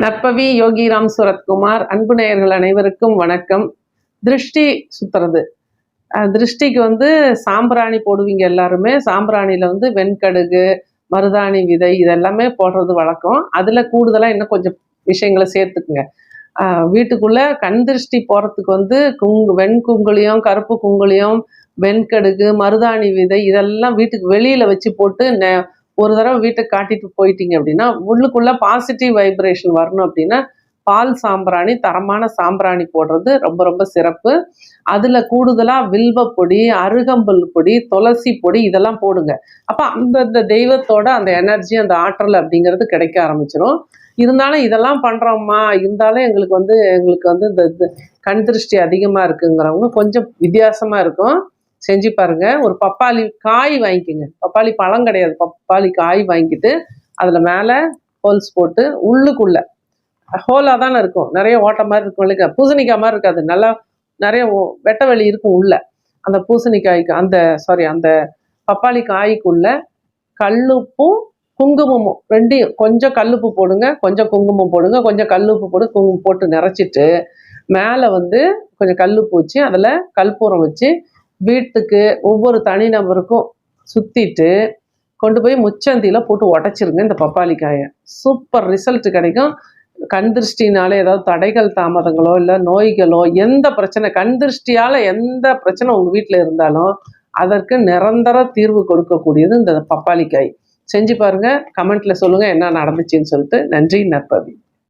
நற்பவி யோகிராம் சுரத்குமார் அன்பு நேயர்கள் அனைவருக்கும் வணக்கம். திருஷ்டி சுத்துறது. திருஷ்டிக்கு வந்து சாம்பிராணி போடுவீங்க எல்லாருமே. சாம்பிராணியில் வந்து வெண்கடுகு மருதாணி விதை இதெல்லாமே போடுறது வழக்கம். அதில் கூடுதலாக இன்னும் கொஞ்சம் விஷயங்களை சேர்த்துக்குங்க. வீட்டுக்குள்ளே வீட்டுக்குள்ள கண் திருஷ்டி போகிறதுக்கு வந்து குங்கு வெண்குங்குளியம் கருப்பு குங்குளியம் வெண்கடுகு மருதாணி விதை இதெல்லாம் வீட்டுக்கு வெளியில் வச்சு போட்டு நெ- ஒரு தடவை வீட்டுக்கு காட்டிட்டு போயிட்டீங்க அப்படின்னா உள்ளுக்குள்ள பாசிட்டிவ் வைப்ரேஷன் வரணும் அப்படின்னா பால் சாம்பிராணி தரமான சாம்பிராணி போடுறது ரொம்ப ரொம்ப சிறப்பு. அதுல கூடுதலா வில்வ பொடி அருகம்புல் பொடி துளசி பொடி இதெல்லாம் போடுங்க. அப்ப அந்தந்த தெய்வத்தோட அந்த எனர்ஜி அந்த ஆற்றல் அப்படிங்கிறது கிடைக்க ஆரம்பிச்சிடும் இருந்தாலும் இதெல்லாம் பண்றோம்மா இருந்தாலும் எங்களுக்கு வந்து எங்களுக்கு வந்து இந்த கண் திருஷ்டி அதிகமா இருக்குங்கிறவங்க கொஞ்சம் வித்தியாசமா இருக்கும். செஞ்சு பாருங்க. ஒரு பப்பாளி காய் வாங்கிக்கோங்க. பப்பாளி பழம் கிடையாது. பப்பாளி காய் வாங்கிட்டு அதில் மேலே ஹோல்ஸ் போட்டு உள்ளுக்குள்ளே ஹோலாக தானே இருக்கும். நிறைய ஓட்ட மாதிரி இருக்கும் இல்லைங்க. பூசணிக்காய் மாதிரி இருக்காது. நல்லா நிறைய வெட்ட வெளி இருக்கும் உள்ள. அந்த பூசணிக்காய்க்கு அந்த சாரி அந்த பப்பாளி காய்க்குள்ள கல்லுப்பும் குங்குமமும் ரெண்டையும் கொஞ்சம் கல்லுப்பு போடுங்க கொஞ்சம் குங்குமம் போடுங்க கொஞ்சம் கல்லுப்பு போடு குங்குமம் போட்டு நிறச்சிட்டு மேலே வந்து கொஞ்சம் கல்லுப்பு வச்சு அதில் கல்பூரம் வச்சு வீட்டுக்கு ஒவ்வொரு தனிநபருக்கும் சுற்றிட்டு கொண்டு போய் முச்சந்தியில் போட்டு உடச்சிருங்க இந்த பப்பாளி காயை சூப்பர் ரிசல்ட் கிடைக்கும். கண் திருஷ்டினால ஏதாவது தடைகள் தாமதங்களோ இல்லை நோய்களோ எந்த பிரச்சனை கண் திருஷ்டியால் எந்த பிரச்சனை உங்கள் வீட்டில் இருந்தாலும் அதற்கு நிரந்தர தீர்வு கொடுக்கக்கூடியது இந்த பப்பாளிக்காய். செஞ்சு பாருங்க கமெண்ட்ல சொல்லுங்க என்ன நடந்துச்சுன்னு சொல்லிட்டு. நன்றி நற்பவி